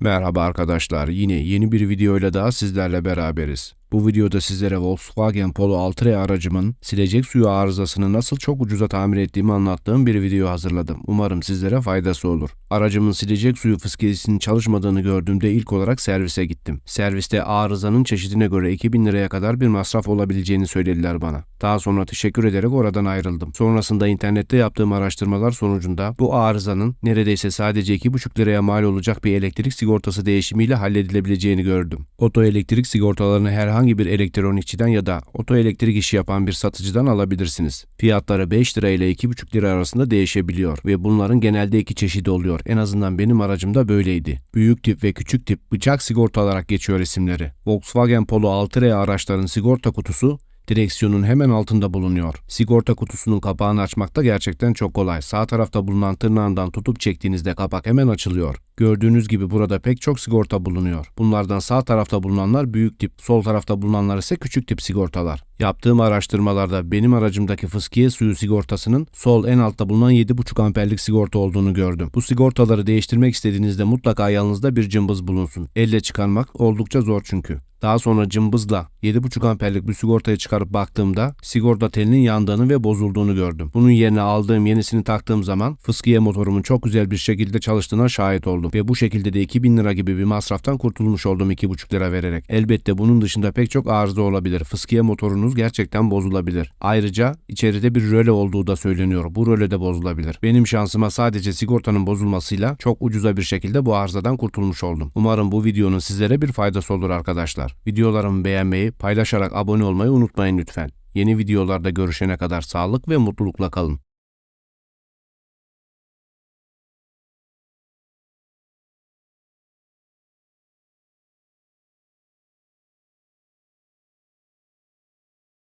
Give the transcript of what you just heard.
Merhaba arkadaşlar. Yine yeni bir videoyla daha sizlerle beraberiz. Bu videoda sizlere Volkswagen Polo 6R aracımın silecek suyu arızasını nasıl çok ucuza tamir ettiğimi anlattığım bir video hazırladım. Umarım sizlere faydası olur. Aracımın silecek suyu fıskiyesinin çalışmadığını gördüğümde ilk olarak servise gittim. Serviste arızanın çeşidine göre 2000 liraya kadar bir masraf olabileceğini söylediler bana. Daha sonra teşekkür ederek oradan ayrıldım. Sonrasında internette yaptığım araştırmalar sonucunda bu arızanın neredeyse sadece 2,5 liraya mal olacak bir elektrik sigortası değişimiyle halledilebileceğini gördüm. Oto elektrik sigortalarını herhangi bir elektronikçiden ya da oto elektrik işi yapan bir satıcıdan alabilirsiniz. Fiyatları 5 lira ile 2,5 lira arasında değişebiliyor ve bunların genelde iki çeşidi oluyor. En azından benim aracımda böyleydi. Büyük tip ve küçük tip bıçak sigorta olarak geçiyor isimleri. Volkswagen Polo 6R araçların sigorta kutusu direksiyonun hemen altında bulunuyor. Sigorta kutusunun kapağını açmak da gerçekten çok kolay. Sağ tarafta bulunan tırnağından tutup çektiğinizde kapak hemen açılıyor. Gördüğünüz gibi burada pek çok sigorta bulunuyor. Bunlardan sağ tarafta bulunanlar büyük tip, sol tarafta bulunanlar ise küçük tip sigortalar. Yaptığım araştırmalarda benim aracımdaki fıskiye suyu sigortasının sol en altta bulunan 7,5 amperlik sigorta olduğunu gördüm. Bu sigortaları değiştirmek istediğinizde mutlaka yanınızda bir cımbız bulunsun. Elle çıkarmak oldukça zor çünkü. Daha sonra cımbızla 7,5 amperlik bir sigortayı çıkarıp baktığımda sigorta telinin yandığını ve bozulduğunu gördüm. Bunun yerine aldığım yenisini taktığım zaman fıskiye motorumun çok güzel bir şekilde çalıştığına şahit oldum. Ve bu şekilde de 2000 lira gibi bir masraftan kurtulmuş oldum 2,5 lira vererek. Elbette bunun dışında pek çok arıza olabilir. Fıskiye motorunuz gerçekten bozulabilir. Ayrıca içeride bir röle olduğu da söyleniyor. Bu röle de bozulabilir. Benim şansıma sadece sigortanın bozulmasıyla çok ucuza bir şekilde bu arızadan kurtulmuş oldum. Umarım bu videonun sizlere bir faydası olur arkadaşlar. Videolarımı beğenmeyi, paylaşarak abone olmayı unutmayın lütfen. Yeni videolarda görüşene kadar sağlık ve mutlulukla kalın.